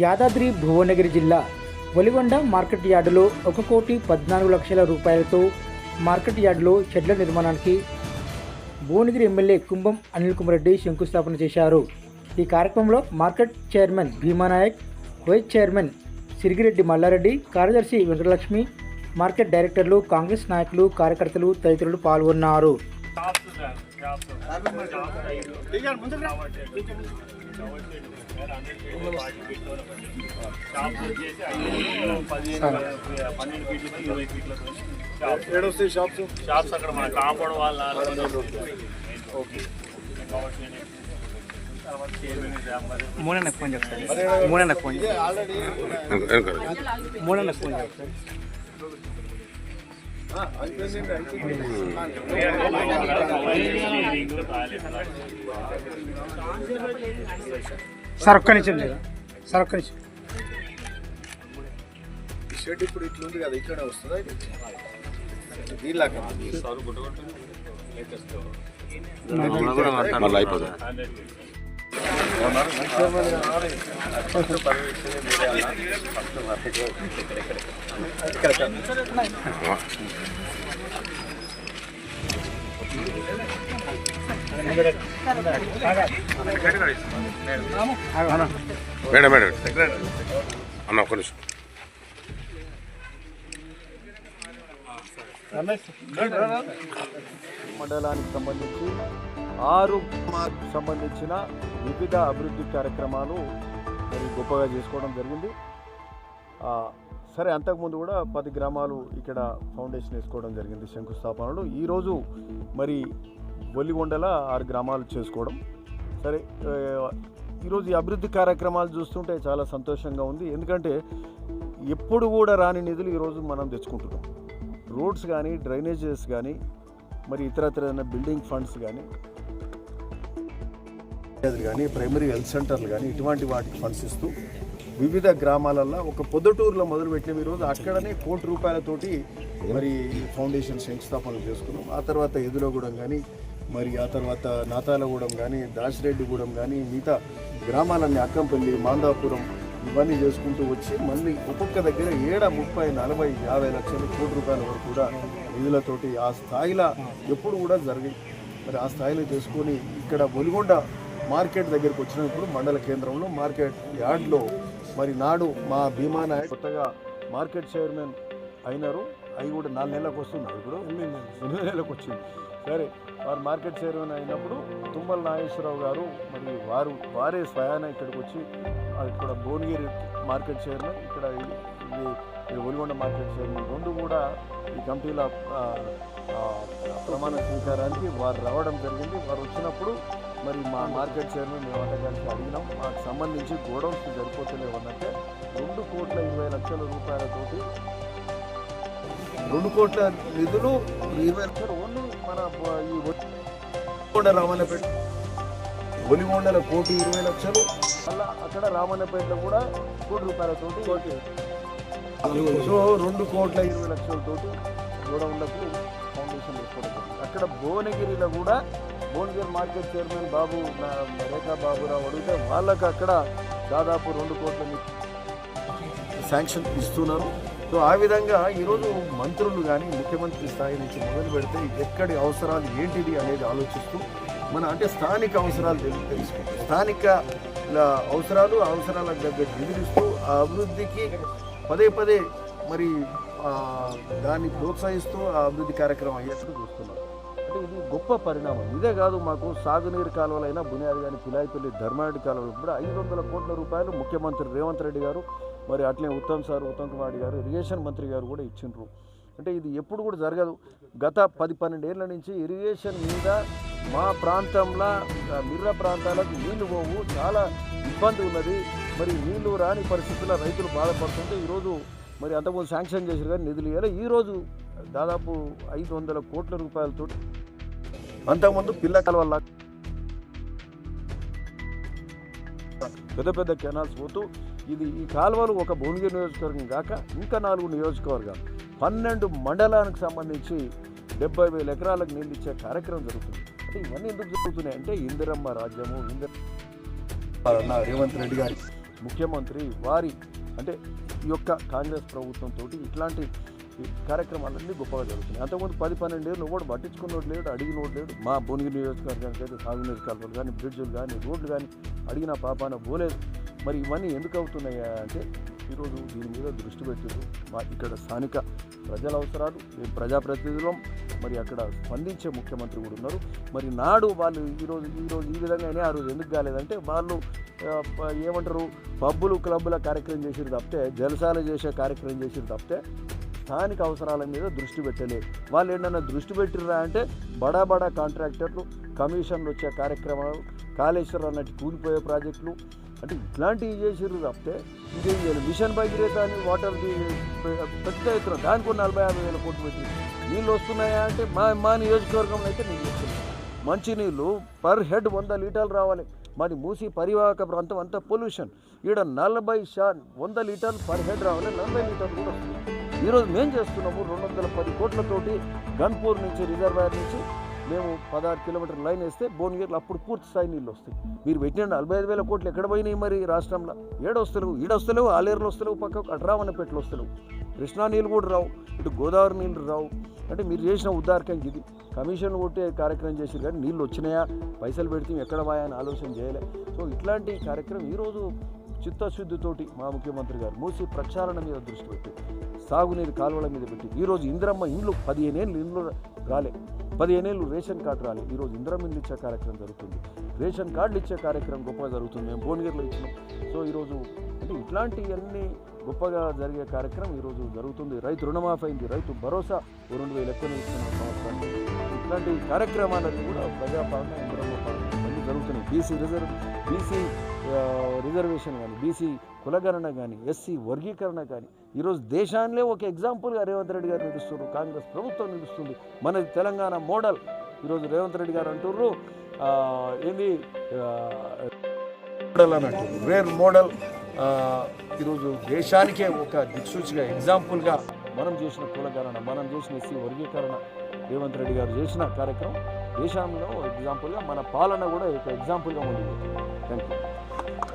యాదాద్రి భువనగిరి జిల్లా ఒలిగొండ మార్కెట్ యార్డులో ఒక కోటి పద్నాలుగు లక్షల రూపాయలతో మార్కెట్ యార్డులో షెడ్ల నిర్మాణానికి భువనగిరి ఎమ్మెల్యే కుంభం అనిల్ కుమార్ రెడ్డి శంకుస్థాపన చేశారు. ఈ కార్యక్రమంలో market chairman Bhimanayak vice chairman Sirigireddy Mallareddy కార్యదర్శి వెంకటలక్ష్మి మార్కెట్ డైరెక్టర్లు కాంగ్రెస్ నాయకులు కార్యకర్తలు తదితరులు పాల్గొన్నారు. పన్నెండు ఫీట్లతో ఇరవై ఫీట్లతో షాప్స్ ఏడొస్తాయి షాప్స్ షాప్స్ అక్కడ మన కాంపౌండ్ వాళ్ళ ఓకే మూడన్నకు ఫోన్ చెప్తాను మూడన్నకు ఫోన్ ఆల్రెడీ మూడన్నకు ఫోన్ చెప్తాను అయిపోయింది అయిపోయింది సార్ ఒక్క నిమిషం లేదా సార్ ఒక్క నిమిషం. షెడ్ ఇప్పుడు ఇట్లా ఉంది కదా ఇక్కడే వస్తుందా? ఇది వీళ్ళక మళ్ళీ అయిపోతుంది మేడం మేడం. అన్న ఒక్క నిమిషం. రమేష్ మండలానికి సంబంధించి ఆరు సంబంధించిన వివిధ అభివృద్ధి కార్యక్రమాలు మరి గొప్పగా చేసుకోవడం జరిగింది. సరే అంతకుముందు కూడా పది గ్రామాలు ఇక్కడ ఫౌండేషన్ వేసుకోవడం జరిగింది శంకుస్థాపనలు. ఈరోజు మరి బొల్లిగొండల ఆరు గ్రామాలు చేసుకోవడం. సరే ఈరోజు ఈ అభివృద్ధి కార్యక్రమాలు చూస్తుంటే చాలా సంతోషంగా ఉంది. ఎందుకంటే ఎప్పుడు కూడా రాని నిధులు ఈరోజు మనం తెచ్చుకుంటున్నాం. రోడ్స్ కానీ డ్రైనేజెస్ కానీ మరి ఇతరత్ర బిల్డింగ్ ఫండ్స్ కానీ కానీ ప్రైమరీ హెల్త్ సెంటర్లు కానీ ఇటువంటి వాటికి ఫండ్స్ ఇస్తూ వివిధ గ్రామాలల్లో ఒక పొద్దుటూరులో మొదలుపెట్టిన ఈరోజు అక్కడనే కోటి రూపాయలతోటి మరి ఫౌండేషన్ శంకుస్థాపనలు చేసుకున్నాం. ఆ తర్వాత ఎదురగూడెం కానీ మరి ఆ తర్వాత నాతాలగూడెం కానీ దాసిరెడ్డిగూడెం కానీ మిగతా గ్రామాలన్నీ అక్కంపల్లి మాందాపురం ఇవన్నీ చేసుకుంటూ వచ్చి మళ్ళీ ఒక్కొక్క దగ్గర ఏడ ముప్పై నలభై యాభై లక్షల కోటి రూపాయల వరకు కూడా నిధులతోటి ఆ స్థాయిలో ఎప్పుడు కూడా జరిగాయి మరి ఆ స్థాయిలో చేసుకొని ఇక్కడ బొలిగొండ మార్కెట్ దగ్గరికి వచ్చినప్పుడు మండల కేంద్రంలో మార్కెట్ యార్డ్లో మరి నాడు మా భీమా నాయక్ కొత్తగా మార్కెట్ చైర్మన్ అయినారు. అవి కూడా నాలుగు నెలలకు వస్తున్నారు ఇప్పుడు ఎనిమిది నెలలకు వచ్చింది. సరే వారు మార్కెట్ చైర్మన్ అయినప్పుడు తుమ్మల నాగేశ్వరరావు గారు మరి వారు వారే స్వయాన ఇక్కడికి వచ్చి ఇక్కడ భువనగిరి మార్కెట్ చైర్మన్ ఇక్కడ ఇది ఇది- ఒలిగొండ మార్కెట్ చైర్మన్ రెండు కూడా ఈ కమిటీల ప్రమాణ స్వీకారానికి వారు రావడం జరిగింది. వారు వచ్చినప్పుడు మరి మా మార్కెట్ చైర్మన్ మేమంతా కలిసి అడిగినాం. మాకు సంబంధించి గోడౌన్స్ సరిపోతలేవు అన్నట్టే రెండు కోట్ల ఇరవై లక్షల రూపాయలతోటి రెండు కోట్ల నిధులు ఇరవై లక్షలు ఓన్లీ మన ఈ ఒలిగొండ రామన్నపేట ఒలిగొండల కోటి ఇరవై లక్షలు. మళ్ళా అక్కడ రామన్నపేటలో కూడా కోటి రూపాయలతోటి కోటి. సో రెండు కోట్ల ఇరవై లక్షలతో గోడౌన్లకు ఫౌండేషన్ వేసుకోవడం అక్కడ భువనగిరిలో కూడా భువనగిరి మార్కెట్ చైర్మన్ బాబు రేఖా బాబురావు అడిగితే వాళ్ళకు అక్కడ దాదాపు రెండు కోట్ల శాంక్షన్ ఇస్తున్నారు. సో ఆ విధంగా ఈరోజు మంత్రులు కానీ ముఖ్యమంత్రి స్థాయి నుంచి మొదలు పెడితే ఎక్కడి అవసరాలు ఏంటిది అనేది ఆలోచిస్తూ మన అంటే స్థానిక అవసరాలు తెలుసుకుంటాం. స్థానిక అవసరాలు అవసరాలకు దగ్గర నిధులిస్తూ ఆ అభివృద్ధికి పదే పదే మరి దాన్ని ప్రోత్సహిస్తూ ఆ అభివృద్ధి కార్యక్రమం అయ్యేట్టు చూస్తున్నారు. అంటే ఇది గొప్ప పరిణామం. ఇదే కాదు మాకు సాగునీరు కాలువలైన బునియాది కానీ పిలాయిపల్లి ధర్మారెడ్డి కాలువలు కూడా ఐదు వందల కోట్ల రూపాయలు ముఖ్యమంత్రి రేవంత్ రెడ్డి గారు మరి అట్లే ఉత్తమ్ సార్ ఉత్తమ్ కుమార్ గారు ఇరిగేషన్ మంత్రి గారు కూడా ఇచ్చిండ్రు. అంటే ఇది ఎప్పుడు కూడా జరగదు. గత పది పన్నెండేళ్ళ నుంచి ఇరిగేషన్ మీద మా ప్రాంతంలో మిర్ర ప్రాంతాలకు నీళ్ళు పోవు చాలా ఇబ్బంది ఉన్నది. మరి నీళ్ళు రాని పరిస్థితుల్లో రైతులు బాధపడుతుంటే ఈరోజు మరి అంతకుముందు శాంక్షన్ చేశారు కానీ నిధులు ఇవ్వాలి. ఈరోజు దాదాపు ఐదు వందల కోట్ల రూపాయలతో అంతకుముందు పిల్ల వల్ల పెద్ద పెద్ద కెనాల్స్ పోతూ ఇది ఈ కాలువలు ఒక భువనగిరి నియోజకవర్గం కాక ఇంకా నాలుగు నియోజకవర్గాలు. పన్నెండు మండలానికి సంబంధించి డెబ్బై వేల ఎకరాలకు నీళ్ళు ఇచ్చే కార్యక్రమం జరుగుతుంది. అంటే ఇవన్నీ ఎందుకు జరుగుతున్నాయి అంటే ఇందిరమ్మ రాజ్యము ఇందిర రేవంత్ రెడ్డి గారి ముఖ్యమంత్రి వారి అంటే ఈ యొక్క కాంగ్రెస్ ప్రభుత్వంతో ఇట్లాంటి కార్యక్రమాలన్నీ గొప్పగా జరుగుతున్నాయి. అంతకుముందు పది పన్నెండు ఏళ్ళు కూడా పట్టించుకున్నోడు లేడు అడిగినోడు లేడు. మా భువనగిరి నియోజకవర్గానికి అయితే సాగునీరు కాలువలు కానీ బ్రిడ్జులు కానీ రోడ్లు కానీ అడిగిన పాపాన పోలేదు. మరి ఇవన్నీ ఎందుకు అవుతున్నాయా అంటే ఈరోజు దీని మీద దృష్టి పెట్టారు మా ఇక్కడ స్థానిక ప్రజల అవసరాలు మేము ప్రజాప్రతినిధులం. మరి అక్కడ స్పందించే ముఖ్యమంత్రి కూడా ఉన్నారు. మరి నాడు వాళ్ళు ఈరోజు ఈరోజు ఈ విధంగానే ఆ రోజు ఎందుకు కాలేదంటే వాళ్ళు ఏమంటారు పబ్బులు క్లబ్బుల కార్యక్రమం చేసిరు తప్పితే జలసాలు చేసే కార్యక్రమం చేసిరు తప్పితే స్థానిక అవసరాల మీద దృష్టి పెట్టలేదు. వాళ్ళు ఏంటన్నా దృష్టి పెట్టిరా అంటే బడా బడా కాంట్రాక్టర్లు కమిషన్లు వచ్చే కార్యక్రమాలు కాళేశ్వరం అన్నట్టు కూలిపోయే ప్రాజెక్టులు. అంటే ఇట్లాంటివి చేసిర్రు తప్పితే ఇదేం చేయాలి. మిషన్ భగీరథ అని వాటర్ పెద్ద ఎత్తున దానికి ఒక నలభై యాభై వేల కోట్లు పెట్టి నీళ్ళు వస్తున్నాయా అంటే మా మా నియోజకవర్గంలో అయితే నీళ్ళు వస్తున్నాయి. మంచినీళ్ళు పర్ హెడ్ వంద లీటర్లు రావాలి. మరి మూసి పరివాహక ప్రాంతం అంతా పొల్యూషన్. ఈడ నలభై షా వంద లీటర్లు పర్ హెడ్ రావాలి నలభై లీటర్లు కూడా వస్తుంది. ఈరోజు మేము చేస్తున్నాము రెండు వందల పది కోట్లతోటి గన్పూర్ నుంచి రిజర్వాయర్ నుంచి మేము పదహారు కిలోమీటర్ లైన్ వేస్తే భువనగిరిలో అప్పుడు పూర్తి స్థాయి నీళ్ళు వస్తాయి. మీరు పెట్టిన నలభై ఐదు వేల కోట్లు ఎక్కడ పోయినాయి మరి రాష్ట్రంలో? ఏడొస్తలేవు ఈడొస్తలేవు ఆలేరులో వస్తలేవు పక్కకు పెట్లు వస్తలేవు. కృష్ణా నీళ్ళు కూడా రావు ఇటు గోదావరి నీళ్ళు రావు. అంటే మీరు చేసిన ఉద్దారకం ఇది. కమిషన్ కొట్టే కార్యక్రమం చేశారు కానీ నీళ్ళు వచ్చినాయా? పైసలు పెడితే ఎక్కడ పోయా అని ఆలోచన చేయలే. సో ఇట్లాంటి కార్యక్రమం ఈరోజు చిత్తశుద్ధితోటి మా ముఖ్యమంత్రి గారు మూసి ప్రక్షాళన మీద దృష్టి పెట్టి సాగునీరు కాలువల మీద పెట్టి ఈరోజు ఇందిరమ్మ ఇండ్లు పదిహేనేళ్ళు ఇండ్లు రాలే. పదిహేనేళ్ళు రేషన్ కార్డు రాలే. ఈరోజు ఇందిరమ్మ ఇండ్లు ఇచ్చే కార్యక్రమం జరుగుతుంది. రేషన్ కార్డులు ఇచ్చే కార్యక్రమం గొప్పగా జరుగుతుంది. మేము భువనగిరిలో ఇచ్చినాం. సో ఈరోజు అంటే ఇట్లాంటివన్నీ గొప్పగా జరిగే కార్యక్రమం ఈరోజు జరుగుతుంది. రైతు రుణమాఫీ అయింది. రైతు భరోసా రెండు వేల ఎక్కువ ఇస్తున్న ఇట్లాంటి కార్యక్రమాలన్నీ కూడా ప్రజాపాలన ఇందిరమ్మ పాలన అన్నీ జరుగుతున్నాయి. బీసీ రిజర్వ్ బీసీ రిజర్వేషన్ కానీ బీసీ కులగణన కానీ ఎస్సీ వర్గీకరణ కానీ ఈరోజు దేశాన్నే ఒక ఎగ్జాంపుల్గా రేవంత్ రెడ్డి గారు నిలుస్తున్నారు కాంగ్రెస్ ప్రభుత్వం నిలుస్తుంది మనది తెలంగాణ మోడల్. ఈరోజు రేవంత్ రెడ్డి గారు అంటున్నారు ఏంది మోడల్ అన్నట్టు రేర్ మోడల్ ఈరోజు దేశానికే ఒక దిక్సూచిగా ఎగ్జాంపుల్గా మనం చేసిన కులగణన మనం చేసిన ఎస్సీ వర్గీకరణ రేవంత్ రెడ్డి గారు చేసిన కార్యక్రమం దేశంలో ఎగ్జాంపుల్గా మన పాలన కూడా ఒక ఎగ్జాంపుల్గా ఉంది థ్యాంక్ యూ